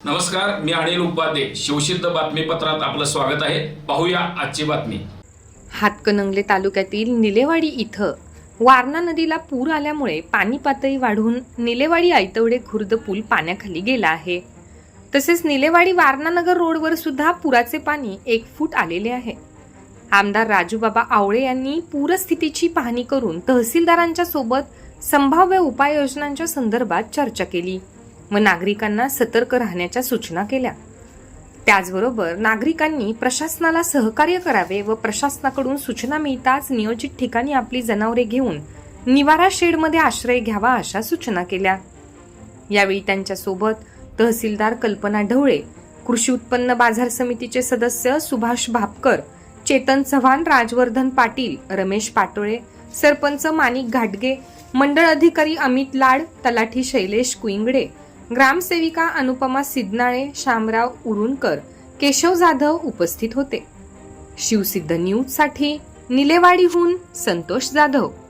नमस्कार मी अनिल उपाध्ये. शिवसिद्ध बातमीपत्रात आपलं स्वागत आहे. पाहूया आजची बातमी. हातकणंगले तालुक्यातील निलेवाडी इथं वारणा नदीला पूर आल्यामुळे पाणी पातळी वाढून निलेवाडी आयतवडे खुर्द पूल पाण्याखाली गेला आहे. तसेच निलेवाडी वारणानगर रोडवर सुद्धा पुराचे पाणी एक फूट आलेले आहे. आमदार राजूबाबा आवळे यांनी पूरस्थितीची पाहणी करून तहसीलदारांच्या सोबत संभाव्य उपाययोजनांच्या संदर्भात चर्चा केली. व नागरिकांना सतर्क राहण्याच्या सूचना केल्या. त्याचबरोबर नागरिकांनी प्रशासनाला सहकार्य करावे व प्रशासनाकडून सूचना मिळताच नियोजित ठिकाणी आपली जनावरे घेऊन निवारा शेडमध्ये आश्रय घ्यावा अशा सूचना केल्या. यावेळी त्यांच्यासोबत तहसीलदार कल्पना ढवळे कृषी उत्पन्न बाजार समितीचे सदस्य सुभाष भापकर चेतन चव्हाण राजवर्धन पाटील रमेश पाटोळे सरपंच माणिक घाटगे मंडळ अधिकारी अमित लाड तलाठी शैलेश कुईंगडे ग्रामसेविका अनुपमा सिद्धनाळे शामराव उरुणकर केशव जाधव उपस्थित होते. शिवसिद्ध न्यूजसाठी निलेवाडीहून संतोष जाधव.